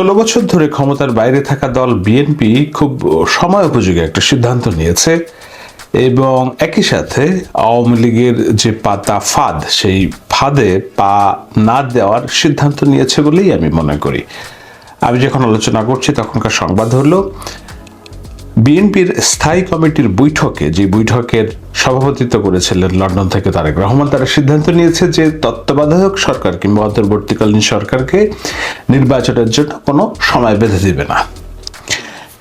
ষোলো বছর ধরে ক্ষমতার বাইরে থাকা দল বিএনপি খুব সময় উপযোগী একটা সিদ্ধান্ত নিয়েছে এবং একই সাথে আওয়ামী লীগের যে পাতা ফাদ, সেই ফাঁদে পা না দেওয়ার সিদ্ধান্ত নিয়েছে বলেই আমি মনে করি। আমি যখন আলোচনা করছি, তখনকার সংবাদ হলো বিএনপির স্থায়ী কমিটির বৈঠকে যে বৈঠকের সভাপতিত্ব করেছিলেন লন্ডন থেকে তারেক রহমান, তারা সিদ্ধান্ত নিয়েছে যে তত্ত্বাবধায়ক সরকার কিংবা অন্তর্বর্তীকালীন সরকারকে নির্বাচনের জন্য কোনো সময় বেঁধে দিবে না।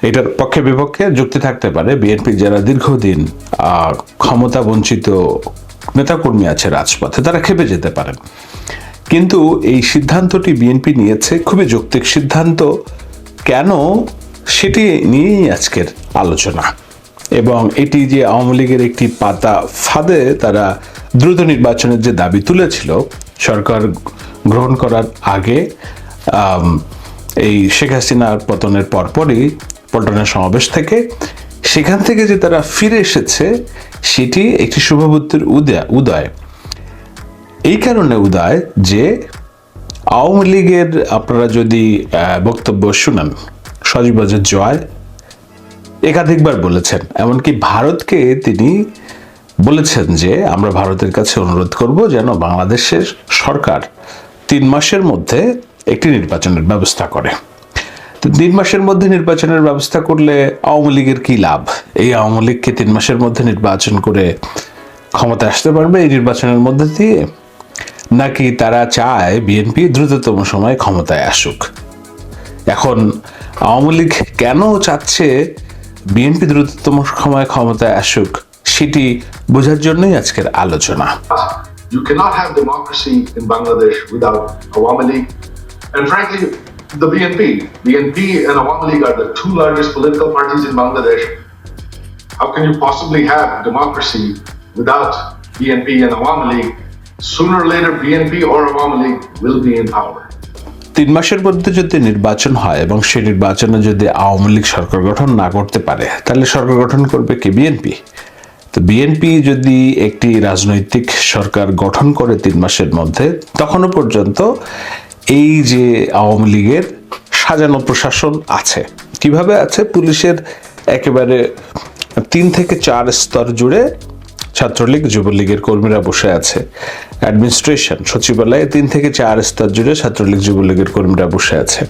এটার পক্ষে বিপক্ষে যুক্তি থাকতে পারে। বিএনপি যারা দীর্ঘদিন ক্ষমতা বঞ্চিত নেতাকর্মী আছে রাজপথে, তারা খেপে যেতে পারেন কিন্তু এই সিদ্ধান্তটি বিএনপি নিয়েছে, খুবই যৌক্তিক সিদ্ধান্ত। কেন সেটি নিয়েই আজকের আলোচনা। এবং এটি যে আওয়ামী লীগের একটি পাতা ফাঁদে তারা দ্রুত নির্বাচনের যে দাবি তুলেছিল, সরকার গ্রহণ করার আগে এই শেখ হাসিনার পতনের পরপরই পল্টনের সমাবেশ থেকে সেখান থেকে যে তারা ফিরে এসেছে, সেটি একটি শুভবুদ্ধির উদয় উদয়। এই কারণে উদয় যে আওয়ামী লীগের আপনারা যদি বক্তব্য শুনেন সজীবাজের জয় একাধিকবার বলেছেন। এমনকি ভারতকে তিনি বলেছেন যে, আমরা ভারতের কাছে অনুরোধ করব যেন বাংলাদেশের সরকার তিন মাসের মধ্যে একটি নির্বাচনের ব্যবস্থা করে। তো তিন মাসের মধ্যে নির্বাচনের ব্যবস্থা করলে আওয়ামী লীগের কি লাভ? এই আওয়ামী লীগকে তিন মাসের মধ্যে নির্বাচন করে ক্ষমতায় আসতে পারবে এই নির্বাচনের মধ্যে দিয়ে? নাকি তারা চায় বিএনপি দ্রুততম সময়ে ক্ষমতায় আসুক? এখন আওয়ামী লীগ কেন চাচ্ছে বিএনপি দ্রুততম সময়ে ক্ষমতায় আসুক সেটি বোঝার জন্যই আজকের আলোচনা You cannot have democracy in Bangladesh without Awami League. And frankly, the BNP. BNP and Awami League are the two largest political parties in Bangladesh. How can you possibly have democracy without BNP and Awami League? Sooner or later, BNP or Awami League will be in power. তিন মাসের মধ্যে যদি নির্বাচন হয় এবং সেই নির্বাচনে যদি আওয়ামী লীগ সরকার গঠন না করতে পারে, তাহলে সরকার গঠন করবে কি? বিএনপি। তো বিএনপি যদি একটি রাজনৈতিক সরকার গঠন করে তিন মাসের মধ্যে, তখনও পর্যন্ত এই যে আওয়ামী লীগের সাজানো প্রশাসন আছে। কীভাবে আছে? পুলিশের একেবারে তিন থেকে চার স্তর জুড়ে ছাত্রলীগ, যুবলীগের কর্মীরা বসে আছে। অ্যাডমিনিস্ট্রেশন সচিবালয়ে তিন থেকে চার স্তর জুড়ে ছাত্রলীগ, যুবলীগের কর্মীরা বসে আছে।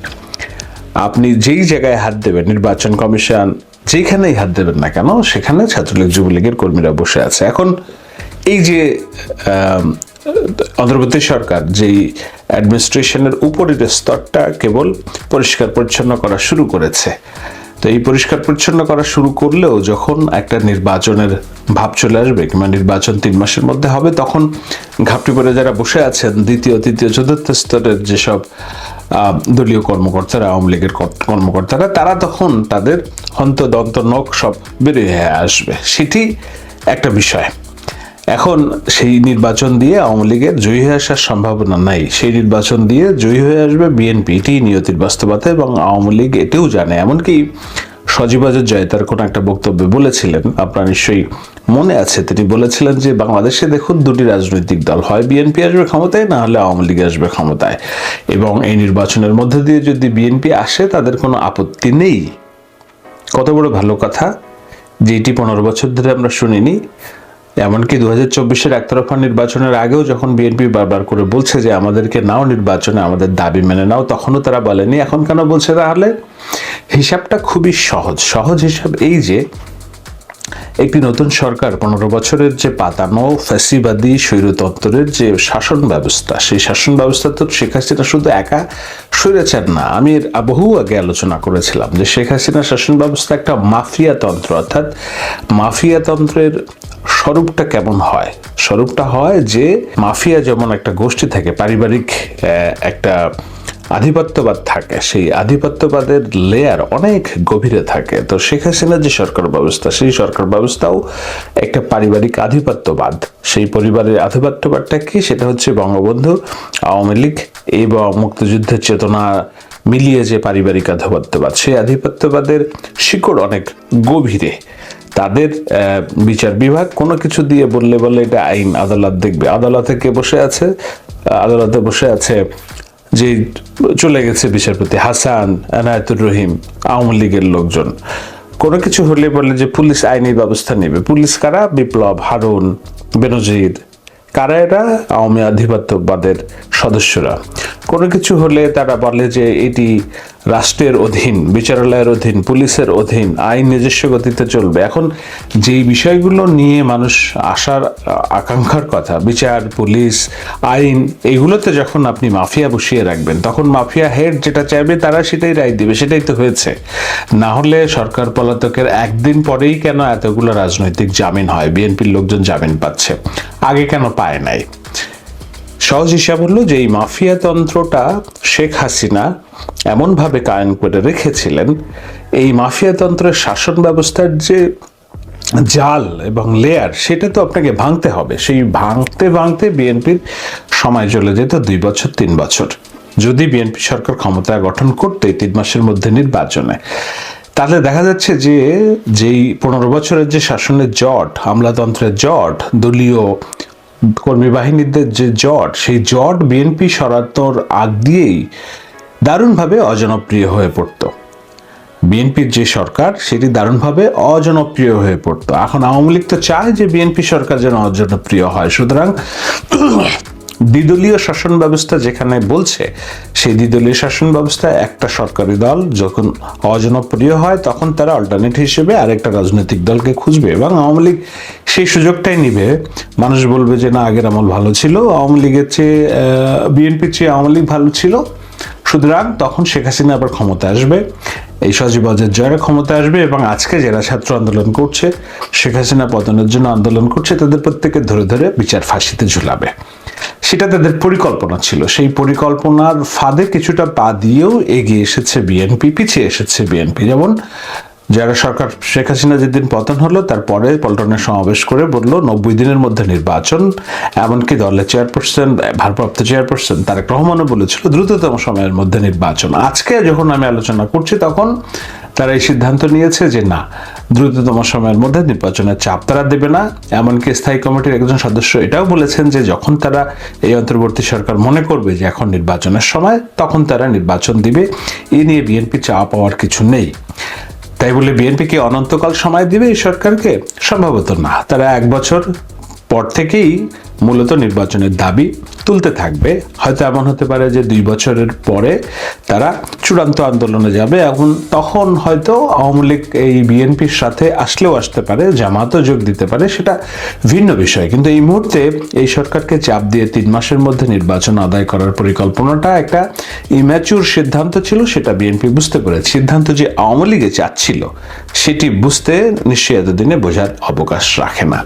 আপনি যেই জায়গায় হাত দেবেন, নির্বাচন কমিশন যেখানেই হাত দেবেন না কেন, সেখানে ছাত্রলীগ, যুবলীগের কর্মীরা বসে আছে। এখন এই যে অন্তর্বর্তী সরকার যেই অ্যাডমিনিস্ট্রেশনের উপরের স্তরটা কেবল পরিষ্কার পরিচ্ছন্ন করা শুরু করেছে তো এই পরিষ্কার পরিচ্ছন্ন করা শুরু করলেও যখন একটা নির্বাচনের ভাব চলে আসবে কিংবা নির্বাচন তিন মাসের মধ্যে হবে, তখন ঘাপটি পরে যারা বসে আছেন, দ্বিতীয়, তৃতীয়, চতুর্থ স্তরের যেসব দলীয় কর্মকর্তারা, আওয়ামী লীগের কর- কর্মকর্তারা, তারা তখন তাদের হন্তদন্ত নখ সব বেরিয়ে আসবে। সেটি একটা বিষয়। এখন সেই নির্বাচন দিয়ে আওয়ামী লীগের জয়ী হয়ে আসার সম্ভাবনা নাই। সেই নির্বাচন দিয়ে জয়ী হয়ে আসবে বিএনপি এটি নিয়তির বাস্তবতা এবং আওয়ামী লীগ এটিও জানে। এমনকি সজীবাজের জয় তার কোনো একটা বক্তব্যে বলেছিলেন, আপনার নিশ্চয়ই মনে আছে, তিনি বলেছিলেন যে, বাংলাদেশে দেখুন দুটি রাজনৈতিক দল, হয় বিএনপি আসবে ক্ষমতায়, না হলে আওয়ামী লীগ আসবে ক্ষমতায়। এবং এই নির্বাচনের মধ্যে দিয়ে যদি বিএনপি আসে, তাদের কোনো আপত্তি নেই। কত বড় ভালো কথা যেটি পনেরো বছর ধরে আমরা শুনিনি। এমনকি দু হাজার চব্বিশের একতরফা নির্বাচনের আগেও যখন বিএনপি বারবার করে বলছে যে আমাদেরকে নাও নির্বাচনে, আমাদের দাবি মেনে নাও, তখনও তারা বলেনি। এখন কেন বলছে তাহলে? হিসাবটা খুবই সহজ। সহজ হিসাব এই যে একটি নতুন সরকার পনেরো বছরের যে পাতানো ফ্যাসিবাদী স্বৈরতন্ত্রের যে শাসন ব্যবস্থা, সেই শাসন ব্যবস্থা তো শেখ হাসিনা শুধু একা স্বৈরাচার না আমি এর বহু আগে আলোচনা করেছিলাম যে শেখ হাসিনার শাসন ব্যবস্থা একটা মাফিয়া তন্ত্র, অর্থাৎ মাফিয়াতন্ত্রের স্বরূপটা কেমন হয়? স্বরূপটা হয় যে মাফিয়া যেমন একটা গোষ্ঠী থাকে, পারিবারিক একটা আধিপত্যবাদ থাকে। সেই আধিপত্যবাদের লেয়ার অনেক গভীরে থাকে। তো শেখ হাসিনার যে সরকার ব্যবস্থা, সেই সরকার ব্যবস্থাও একটা পারিবারিক আধিপত্যবাদ। সেই পরিবারের আধিপত্যবাদটা কি? সেটা হচ্ছে বঙ্গবন্ধু, আওয়ামী লীগ এবং মুক্তিযুদ্ধের চেতনা মিলিয়ে যে পারিবারিক আধিপত্যবাদ, সেই আধিপত্যবাদের শিকড় অনেক গভীরে। তাদের বিচার বিভাগ কোনো কিছু দিয়ে বললে বলে এটা আইন, আদালত দেখবে। আদালতে কে বসে আছে? আদালতে বসে আছে যে চলে গেছে বিচারপতি, হাসান, এনায়তুর রহিম, আওয়ামী লীগের লোকজন। কোনো কিছু হলে বলে যে পুলিশ আইনি ব্যবস্থা নেবে। পুলিশ কারা? বিপ্লব, হারুন বেনজিদ কারা এরা? আওয়ামী আধিপত্যবাদের সদস্যরা। কোনো কিছু হলে তারা বলে যে এটি রাষ্ট্রের অধীন, বিচারালয়ের অধীন, পুলিশের অধীন, আইন নিজস্ব গতিতে চলবে। এখন যেই বিষয়গুলো নিয়ে মানুষ আসার আকাঙ্ক্ষার কথা, বিচার, পুলিশ, আইন এইগুলোতে যখন আপনি মাফিয়া বসিয়ে রাখবেন, তখন মাফিয়া হেড যেটা চাইবে তারা সেটাই রায় দিবে, সেটাই তো হয়েছে। না হলে সরকার পলাতকের একদিন পরেই কেন এতগুলো রাজনৈতিক জামিন হয়? বিএনপির লোকজন জামিন পাচ্ছে। আগে কেন পায় নাই? সহজ হিসাব হলো যে এই মাফিয়া তন্ত্রটা শেখ হাসিনা এমনভাবে কায়েম করে রেখেছিলেন, এই মাফিয়া তন্ত্রের শাসন ব্যবস্থার যে জাল এবং লেয়ার সেটা তো আপনাকে ভাঙতে হবে। সেই ভাঙতে ভাঙতে বিএনপির সময় চলে যেত দুই বছর, তিন বছর। যদি বিএনপি সরকার ক্ষমতা গঠন করতে তিন মাসের মধ্যে নির্বাচনে। তাহলে দেখা যাচ্ছে যে যেই পনেরো বছরের যে শাসনের জট, আমলাতন্ত্রের জট, দলীয় কর্মী বাহিনীদের যে জট, সেই জট বিএনপি সরাতোর আগ দিয়েই দারুণভাবে অজনপ্রিয় হয়ে পড়তো। বিএনপির যে সরকার, সেটি দারুণভাবে অজনপ্রিয় হয়ে পড়তো। এখন আওয়ামী লীগ তো চায় যে বিএনপি সরকার যেন অজনপ্রিয় হয়। সুতরাং দ্বিদলীয় শাসন ব্যবস্থা যেখানে বলছে, সেই দ্বিদলীয় শাসন ব্যবস্থা একটা সরকারি দল যখন অজনপ্রিয় হয়, তখন তারা অল্টারনেট হিসেবে আরেকটা রাজনৈতিক দলকে খুঁজবে এবং আওয়ামী লীগ সেই সুযোগটাই নিবে। মানুষ বলবে যে, না, আগের আমল ভালো ছিল। আওয়ামী লীগের চেয়ে বিএনপির চেয়ে আওয়ামী লীগ ভালো ছিল। সুতরাং তখন শেখ হাসিনা আবার ক্ষমতা আসবে। এই সজীবজের জয়ের ক্ষমতা আসবে এবং আজকে যারা ছাত্র আন্দোলন করছে, শেখ হাসিনা পতনের জন্য আন্দোলন করছে, তাদের প্রত্যেকে ধরে ধরে বিচার ফাঁসিতে ঝুলাবে। সেটা তাদের পরিকল্পনা ছিল। সেই পরিকল্পনার ফাঁদে কিছুটা পা দিয়েও এগিয়ে এসেছে বিএনপি, পিছিয়ে এসেছে বিএনপি। যেমন যারা সরকার শেখ হাসিনা যেদিন পতন হলো, তারপরে পল্টনের সমাবেশ করে বলল, নব্বই দিনের মধ্যে নির্বাচন। এমনকি দলের চেয়ারপারসন, ভারপ্রাপ্ত চেয়ারপারসন তারেক রহমানও বলেছিল, দ্রুততম সময়ের মধ্যে নির্বাচন। আজকে যখন আমি আলোচনা করছি, তখন তারা এই সিদ্ধান্ত নিয়েছে যে, না, দ্রুততম সময়ের মধ্যে নির্বাচনের চাপ তারা দেবে না। এমনকি স্থায়ী কমিটির একজন সদস্য এটাও বলেছেন যে, যখন তারা এই অন্তর্বর্তী সরকার মনে করবে যে, এখন নির্বাচনের সময়, তখন তারা নির্বাচন দিবে। এ নিয়ে বিএনপি চাপ পাওয়ার কিছু নেই। তাই বলে বিএনপি কি অনন্তকাল সময় দিবে এই সরকারকে? সম্ভবত না। তারা এক বছর পর থেকেই মূলত নির্বাচনের দাবি তুলতে থাকবে। হয়তো এমন হতে পারে যে দুই বছরের পরে তারা চূড়ান্ত আন্দোলনে যাবে। এখন তখন হয়তো আওয়ামী লীগ এই বিএনপির সাথে আসলেও আসতে পারে, জামাতও যোগ দিতে পারে, সেটা ভিন্ন বিষয়। কিন্তু এই মুহূর্তে এই সরকারকে চাপ দিয়ে তিন মাসের মধ্যে নির্বাচন আদায় করার পরিকল্পনাটা একটা ইম্যাচুর সিদ্ধান্ত ছিল, সেটা বিএনপি বুঝতে পেরেছে। সিদ্ধান্ত যে আওয়ামী লীগে চাচ্ছিল, সেটি বুঝতে নিশ্চয়ই এতদিনে বোঝার অবকাশ রাখে না।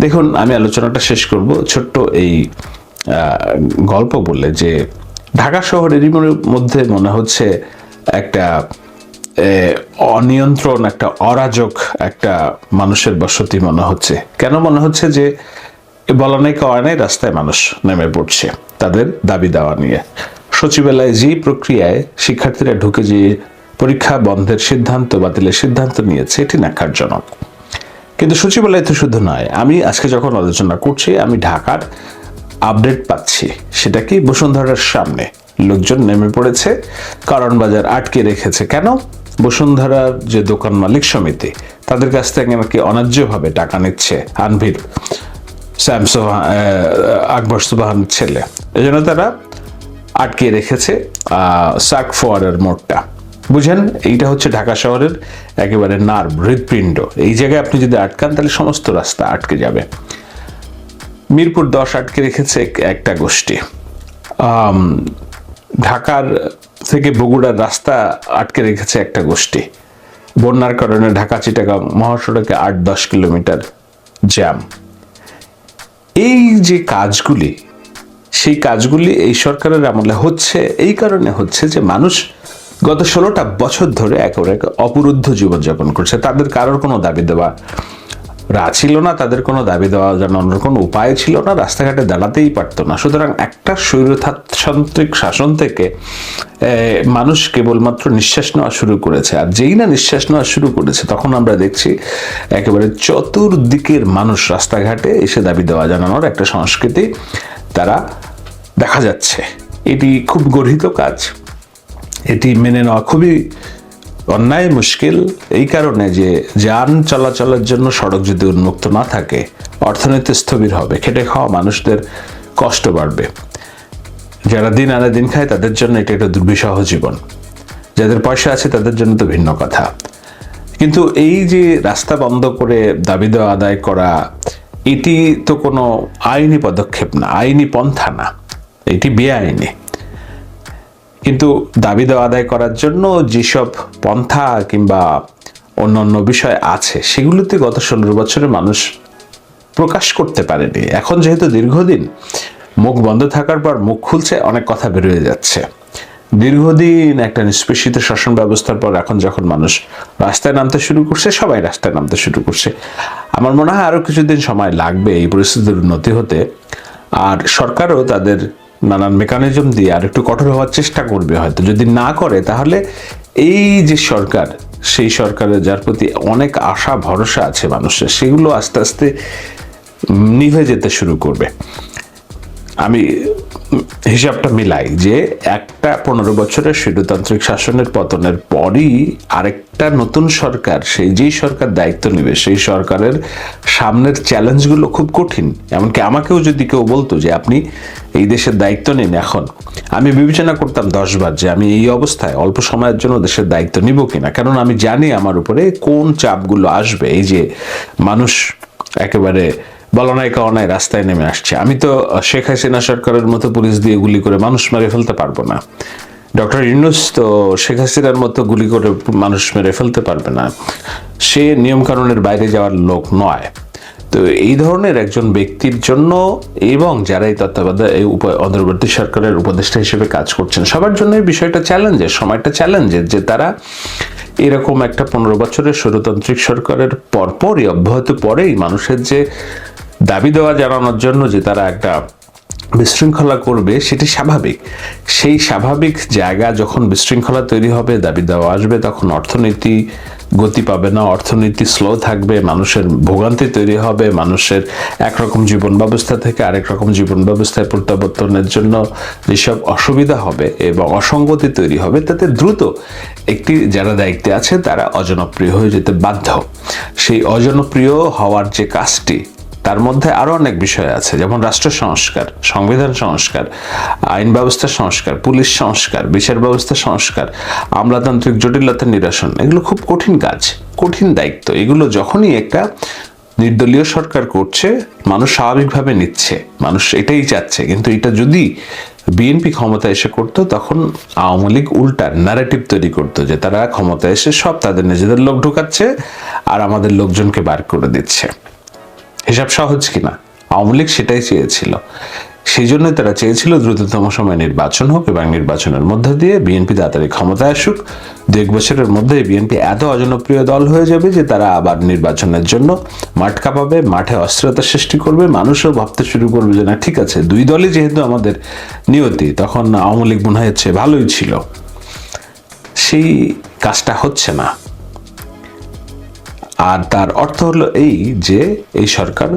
দেখুন, আমি আলোচনাটা শেষ করব। ছোট্ট এই গল্প বলে যে ঢাকা শহরেরই মধ্যে মনে হচ্ছে একটা অনিয়ন্ত্রণ, একটা অরাজক, একটা মানুষের বসতি মনে হচ্ছে। কেন মনে হচ্ছে যে বলা নেই, কওয়া নাই, রাস্তায় মানুষ নেমে পড়ছে তাদের দাবি দেওয়া নিয়ে। সচিবালয়ে যে প্রক্রিয়ায় শিক্ষার্থীরা ঢুকে যে পরীক্ষা বন্ধের সিদ্ধান্ত, বাতিলের সিদ্ধান্ত নিয়েছে, এটি ন্যাক্কারজনক কিন্তু সচিবালয় তো শুধু নয়, আমি আজকে যখন আলোচনা করছি, আমি ঢাকার আপডেট পাচ্ছি। সেটা কি বসুন্ধরার সামনে লোকজন নেমে পড়েছে, কারণ বাজার আটকে রেখেছে। কেন? বসুন্ধরার যে দোকান মালিক সমিতি, তাদের কাছ থেকে নাকি অন্যায্যভাবে টাকা নিচ্ছে আনভির স্যামসো আকবর সুবাহানের ছেলে। এই জন্য তারা আটকে রেখেছে সাক ফোয়ারের মোড়টা। বুঝেন? এইটা হচ্ছে ঢাকা শহরের একেবারে নার্ভ হৃদপিণ্ড এই জায়গায় আপনি যদি আটকান, তাহলে সমস্ত রাস্তা আটকে যাবে। মিরপুর দশ আটকে রেখেছে একটা গোষ্ঠী। ঢাকার থেকে বগুড়ার রাস্তা আটকে রেখেছে একটা গোষ্ঠী। বন্যার কারণে ঢাকা চিটাগাং মহাসড়কে আট দশ কিলোমিটার জ্যাম। এই যে কাজগুলি, সেই কাজগুলি এই সরকারের আমলে হচ্ছে, এই কারণে হচ্ছে যে মানুষ গত ষোলোটা বছর ধরে একেবারে এক অপরুদ্ধ জীবনযাপন করছে। তাদের কারোর কোনো দাবি দেওয়া রা ছিল না, তাদের কোনো দাবি দেওয়া জানানোর কোনো উপায় ছিল না, রাস্তাঘাটে দাঁড়াতেই পারতো না। সুতরাং একটা স্বৈরতান্ত্রিক শাসন থেকে মানুষ কেবলমাত্র নিঃশ্বাস নেওয়া শুরু করেছে। আর যেই না নিঃশ্বাস নেওয়া শুরু করেছে, তখন আমরা দেখছি একেবারে চতুর্দিকের মানুষ রাস্তাঘাটে এসে দাবি দেওয়া জানানোর একটা সংস্কৃতি তারা দেখা যাচ্ছে। এটি খুব গর্হিত কাজ। এটি মেনে নেওয়া খুবই অন্যায়, মুশকিল। এই কারণে যে যান চলাচলের জন্য সড়ক যদি উন্মুক্ত না থাকে, অর্থনীতি স্থবির হবে, খেটে খাওয়া মানুষদের কষ্ট বাড়বে। যারা দিন আনে দিন খায়, তাদের জন্য এটা একটা দুর্বিষহ জীবন। যাদের পয়সা আছে, তাদের জন্য তো ভিন্ন কথা। কিন্তু এই যে রাস্তা বন্ধ করে দাবি দেওয়া আদায় করা, এটি তো কোনো আইনি পদক্ষেপ না, আইনি পন্থা না। এটি বেআইনি। কিন্তু দাবি দেওয়া আদায় করার জন্য যেসব পন্থা কিংবা অন্য অন্য বিষয় আছে, সেগুলোতে গত ষোলো বছরে মানুষ প্রকাশ করতে পারেনি। এখন যেহেতু দীর্ঘদিন মুখ বন্ধ থাকার পর মুখ খুলছে, অনেক কথা বেরোয় যাচ্ছে। দীর্ঘদিন একটা নিষ্পেষিত শাসন ব্যবস্থার পর এখন যখন মানুষ রাস্তায় নামতে শুরু করছে, সবাই রাস্তায় নামতে শুরু করছে। আমার মনে হয় আরও কিছুদিন সময় লাগবে এই পরিস্থিতির উন্নতি হতে। আর সরকারও তাদের নানান মেকানিজম দিয়ে আর একটু কঠোর হওয়ার চেষ্টা করবে হয়তো। যদি না করে, তাহলে এই যে সরকার, সেই সরকারের যার প্রতি অনেক আশা, ভরসা আছে মানুষের, সেগুলো আস্তে আস্তে নিভে যেতে শুরু করবে। আমি হিসাবটা মিলাই যে একটা পনেরো বছরের স্বৈরতান্ত্রিক শাসনের পতনের পরই আরেকটা নতুন সরকার, সেই যেই সরকার দায়িত্ব নেবে, সেই সরকারের সামনের চ্যালেঞ্জগুলো খুব কঠিন। এমনকি আমাকেও যদি কেউ বলতো যে আপনি এই দেশের দায়িত্ব নিন এখন। আমি বিবেচনা করতাম দশবার যে আমি এই অবস্থায় অল্প সময়ের জন্য দেশের দায়িত্ব নিব কিনা। কারণ আমি জানি আমার উপরে কোন চাপগুলো আসবে। এই যে মানুষ একেবারে বলনায় কাওনায় রাস্তায় নেমে আসছে। আমি তো শেখ হাসিনা সরকারের মতো পুলিশ দিয়ে গুলি করে মানুষ মেরে ফেলতে পারব না। ডক্টর ইউনুস তো শেখ হাসিনার মতো গুলি করে মানুষ মেরে ফেলতে পারবে না। সে নিয়ম কানুনের বাইরে যাওয়ার লোক নয়। তো এই ধরনের একজন ব্যক্তির জন্য এবং যারা এই তত্ত্বাবধায়ক, এই অন্তর্বর্তী সরকারের উপদেষ্টা হিসেবে কাজ করছেন, সবার জন্য এই বিষয়টা চ্যালেঞ্জের, সময়টা চ্যালেঞ্জের যে তারা এরকম একটা পনেরো বছরের স্বৈরতান্ত্রিক সরকারের পরপরই, অব্যাহত পরেই মানুষের যে দাবি দেওয়া জানানোর জন্য যে তারা একটা বিশৃঙ্খলা করবে, সেটি স্বাভাবিক। সেই স্বাভাবিক জায়গা যখন বিশৃঙ্খলা তৈরি হবে, দাবি দেওয়া আসবে, তখন অর্থনীতি গতি পাবে না। অর্থনীতি স্লো থাকবে, মানুষের ভোগান্তি তৈরি হবে, মানুষের একরকম জীবন ব্যবস্থা থেকে আরেক রকম জীবন ব্যবস্থায় প্রত্যাবর্তনের জন্য যেসব অসুবিধা হবে এবং অসঙ্গতি তৈরি হবে, তাতে দ্রুত একটি যারা দায়িত্বে আছে, তারা অজনপ্রিয় হয়ে যেতে বাধ্য। সেই অজনপ্রিয় হওয়ার যে কাজটি তার মধ্যে আরও অনেক বিষয় আছে, যেমন রাষ্ট্র সংস্কার, সংবিধান সংস্কার, আইন ব্যবস্থা সংস্কার, পুলিশ সংস্কার, বিচার ব্যবস্থা সংস্কার, আমলাতান্ত্রিক জটিলতা নিরসন, এগুলো খুব কঠিন কাজ, কঠিন দায়িত্ব। এগুলো যখনই একটা নির্দলীয় সরকার করছে, মানুষ স্বাভাবিকভাবে নিচ্ছে, মানুষ এটাই চাচ্ছে। কিন্তু এটা যদি বিএনপি ক্ষমতা এসে করতো, তখন আওয়ামী লীগ উল্টা ন্যারেটিভ তৈরি করতো যে তারা ক্ষমতা এসে সব তাদের নিজেদের লোক ঢুকাচ্ছে আর আমাদের লোকজনকে বার করে দিচ্ছে। হিসাব সহজ কিনা? আওয়ামী লীগ সেটাই চেয়েছিল। সেই জন্য তারা চেয়েছিল দ্রুততম সময় নির্বাচন হোক এবং নির্বাচনের মধ্যে দিয়ে বিএনপি তাড়াতাড়ি ক্ষমতায় আসুক। দু এক বছরের মধ্যে বিএনপি এত অজনপ্রিয় দল হয়ে যাবে যে তারা আবার নির্বাচনের জন্য মাঠ কাঁপাবে, মাঠে অস্থিরতা সৃষ্টি করবে, মানুষও ভাবতে শুরু করবে যে, না, ঠিক আছে, দুই দলই যেহেতু আমাদের নিয়তি, তখন আওয়ামী লীগ মনে হচ্ছে ভালোই ছিল। সেই কাজটা হচ্ছে না। আর তার অর্থ হলো এই যে এই সরকার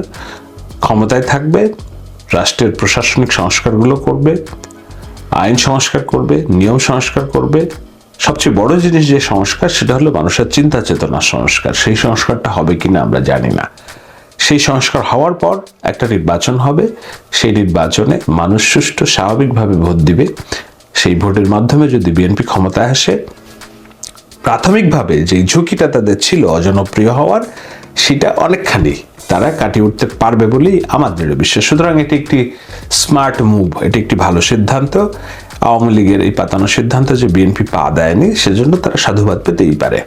ক্ষমতায় থাকবে, রাষ্ট্রের প্রশাসনিক সংস্কারগুলো করবে, আইন সংস্কার করবে, নিয়ম সংস্কার করবে। সবচেয়ে বড় জিনিস যে সংস্কার, সেটা হলো মানুষের চিন্তা চেতনার সংস্কার। সেই সংস্কারটা হবে কিনা আমরা জানি না। সেই সংস্কার হওয়ার পর একটা নির্বাচন হবে। সেই নির্বাচনে মানুষ সুষ্ঠু স্বাভাবিকভাবে ভোট দিবে। সেই ভোটের মাধ্যমে যদি বিএনপি ক্ষমতায় আসে প্রাথমিকভাবে যে ঝুঁকিটা তাদের ছিল অজনপ্রিয় হওয়ার, সেটা অনেকখানি তারা কাটিয়ে উঠতে পারবে বলেই আমার দৃঢ় বিশ্বাস। সুতরাং এটি একটি স্মার্ট মুভ, এটি একটি ভালো সিদ্ধান্ত। আওয়ামী লীগের এই পাতানো সিদ্ধান্ত যে বিএনপি পা দেয়নি, সেজন্য তারা সাধুবাদ পেতেই পারে।